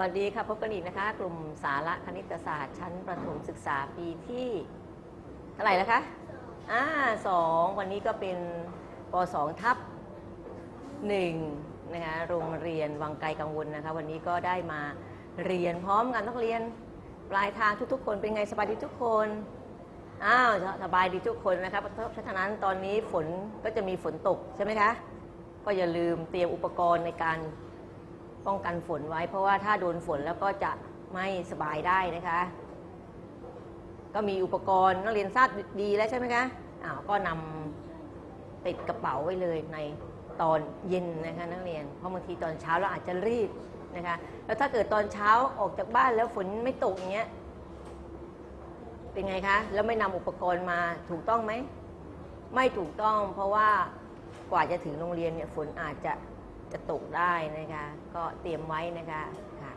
วัสดีค่ะพบกันอีกนะคะ กลุ่มสาระคณิตศาสตร์ชั้นประถมศึกษาปีที่เท่าไหร่แล้วคะอ่าสองวันนี้ก็เป็นปสองทับหนึ่งนะคะโรงเรียนวังไกลกังวลนะคะ วันนี้ก็ได้มาเรียนพร้อมกันนักเรียนปลายทางทุกๆ คนเป็นไงสบายดีทุกคนอ้าวสบายดีทุกคนนะครับเพราะฉะนั้นตอนนี้ฝนก็จะมีฝนตกใช่ไหมคะก็อย่าลืมเตรียมอุปกรณ์ในการ ป้องกันฝนไว้ เพราะว่าถ้าโดนฝนแล้วก็จะไม่สบายได้นะคะ ก็มีอุปกรณ์นักเรียนทราบดีแล้วใช่ไหมคะอ้าวก็นำติดกระเป๋าไว้เลยในตอนเย็นนะคะนักเรียน เพราะบางทีตอนเช้าเราอาจจะรีบนะคะ แล้วถ้าเกิดตอนเช้าออกจากบ้านแล้วฝนไม่ตกอย่างเงี้ย เป็นไงคะ แล้วไม่นำอุปกรณ์มาถูกต้องไหม ไม่ถูกต้องเพราะว่ากว่าจะถึงโรงเรียนเนี่ยฝนอาจจะ จะตกได้นะคะ ก็เตรียมไว้นะคะค่ะ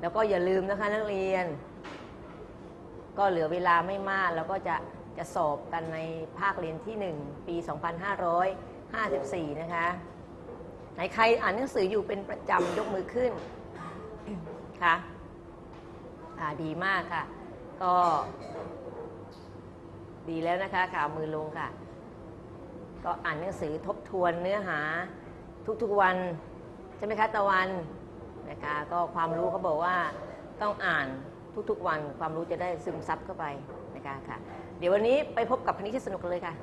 แล้วก็อย่าลืมนะคะนักเรียน ก็เหลือเวลาไม่มากแล้วก็จะจะสอบกันในภาคเรียนที่ 1 ปี 2554 นะคะไหนใครอ่านหนังสืออยู่เป็นประจำยกมือขึ้นค่ะอ่าดีมากค่ะ ก็ ดีแล้วนะคะข่าวมือลงค่ะ ก็อ่านหนังสือทบทวนเนื้อหา ทุกๆวันใช่ไหมคะตะวันนะคะก็ความรู้เขาบอกว่าต้องอ่านทุกๆ วันความรู้จะได้ซึมซับเข้าไปนะคะค่ะเดี๋ยววันนี้ไปพบกับคณิตที่สนุกกันเลยค่ะ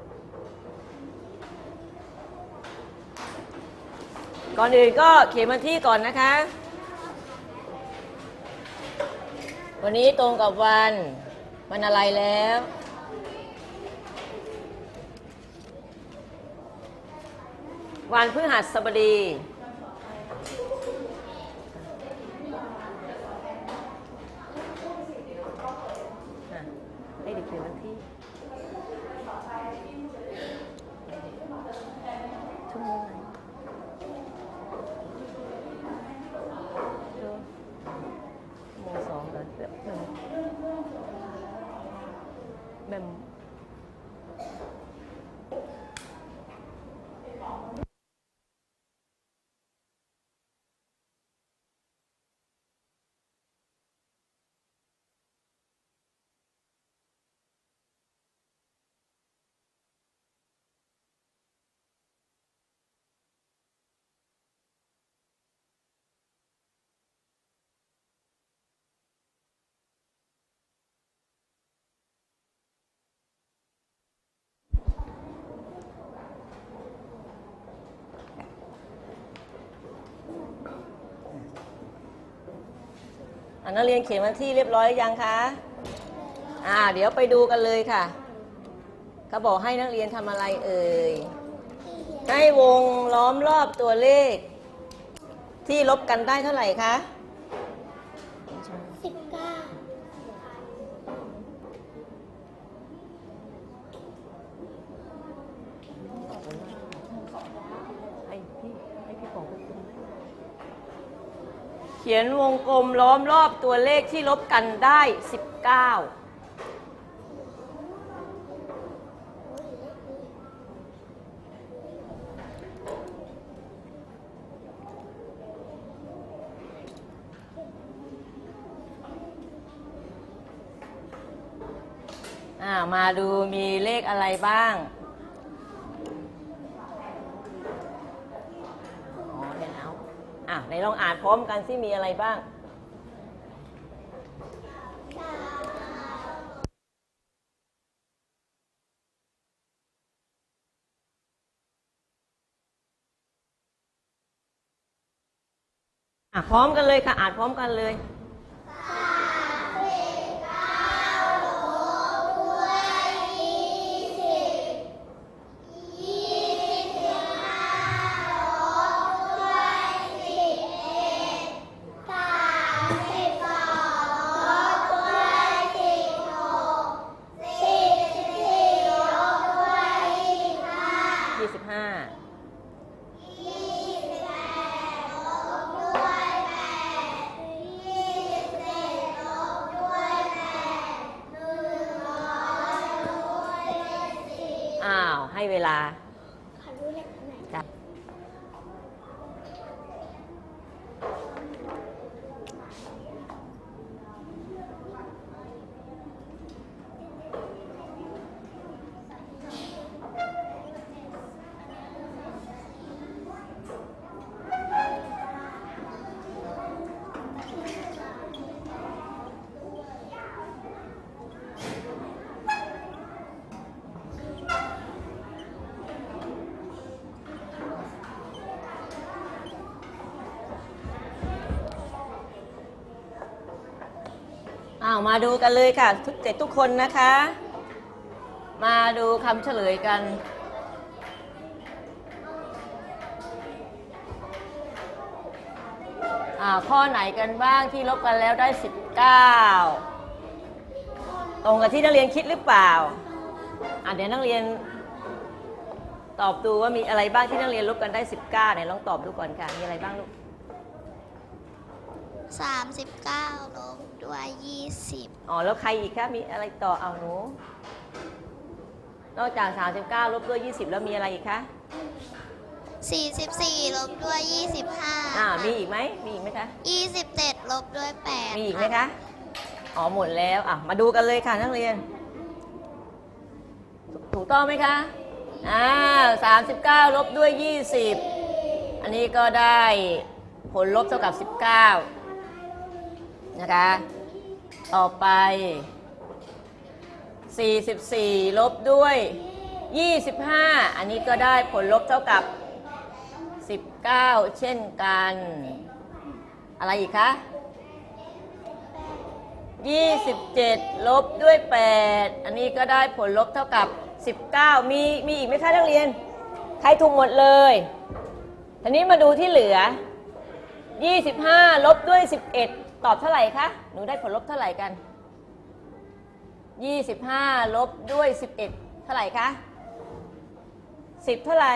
ก่อนอื่นก็เขียนวันที่ก่อนนะคะ วันนี้ตรงกับวันวันอะไรแล้ว วันพฤหัสบดีอะให้เด็กเขียนวันที่ชั่วโมงไหนชั่วโมงสองเหรอแบบแบบแบบ อันนักเรียนเขียนวันที่เรียบร้อยยังคะ อ่า เดี๋ยวไปดูกันเลยค่ะเขาบอกให้นักเรียนทำอะไรเอ่ย ให้วงล้อมรอบตัวเลข ที่ลบกันได้เท่าไหร่คะสิบเก้า ให้พี่ให้พี่บอกเขียนวงกลมล้อมรอบตัวเลขที่ลบกันได้ 19อ่ามาดูมีเลขอะไรบ้าง อ๋อเห็นเอา อะไหนลองอ่านพร้อมกันสิมีอะไรบ้าง อะพร้อมกันเลยค่ะอ่านพร้อมกันเลย อ้าว ให้เวลา ขอดูเลขหน่อย จ้ะาวมาดูกันเลยค่ะ ทุกเด็กทุกคนนะคะ มาดูคำเฉลยกันอ่าข้อไหนกันบ้างที่ลบกันแล้วได้ 19 ตรงกับที่นักเรียนคิดหรือเปล่าอ่าเดี๋ยวนักเรียนตอบดูว่ามีอะไรบ้างที่นักเรียนลบกันได้ 19ไหนลองตอบดูก่อนค่ะ มีอะไรบ้างลูก สามสิบเก้าลบด้วยยี่สิบอ๋อ แล้วใครอีกคะมีอะไรต่อเอาหนูนอกจาก 39 ลบด้วย 20 แล้วมีอะไรอีกคะสี่สิบสี่ลบด้วยยี่สิบห้าอ่ามีอีกไหมมีอีกไหมคะยี่สิบเจ็ดลบด้วยแปดมีอีกไหมคะอ๋อหมดแล้วอะมาดูกันเลยค่ะนักเรียนถูถูกต้องไหมคะอ่าสามสิบเก้าลบด้วยยี่สิบอันนี้ก็ได้ผลลบเท่ากับสิบเก้า นะคะ ต่อไปสี่สิบสี่ลบด้วยยี่สิบห้าอันนี้ก็ได้ผลลบเท่ากับสิบเก้าเช่นกัน อะไรอีกคะ 27 ลบด้วย 8 อันนี้ก็ได้ผลลบเท่ากับ 19 มีมีอีกไหมคะนักเรียน ใครถูกหมดเลยทีนี้มาดูที่เหลือ 25 ลบด้วย 11 ตอบเท่าไหร่คะ หนูได้ผลลบเท่าไหร่กัน 25 ลบด้วย 11 เท่าไหร่คะ 10 เท่าไหร่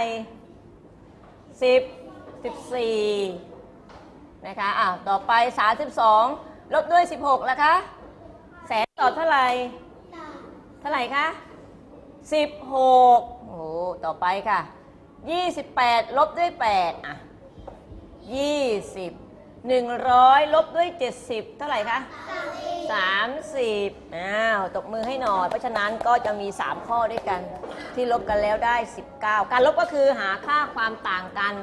10 14 นะคะ อะ ต่อไป 32 ลบด้วย 16แล้วคะ แสนตอบเท่าไหร่ เท่าไหร่คะ 16 โอ้ต่อไปค่ะ 28 ลบด้วย 8 อะ 20 100 ลบด้วย 70 เท่าไหร่คะ30อ้าวตบมือให้หน่อย เพราะฉะนั้นก็จะมี 3 ข้อด้วยกัน ที่ลบกันแล้วได้ 19 การลบก็คือหาค่าความต่างกัน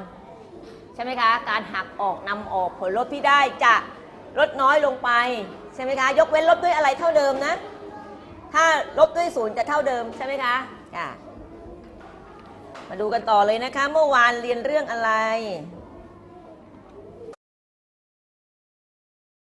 ใช่ไหมคะ การหักออกนำออกผลลบที่ได้จะลดน้อยลงไป ใช่ไหมคะ ยกเว้นลบด้วยอะไรเท่าเดิมนะ ถ้าลบด้วยศูนย์จะเท่าเดิมใช่ไหมคะค่ะมาดูกันต่อเลยนะคะ เมื่อวานเรียนเรื่องอะไร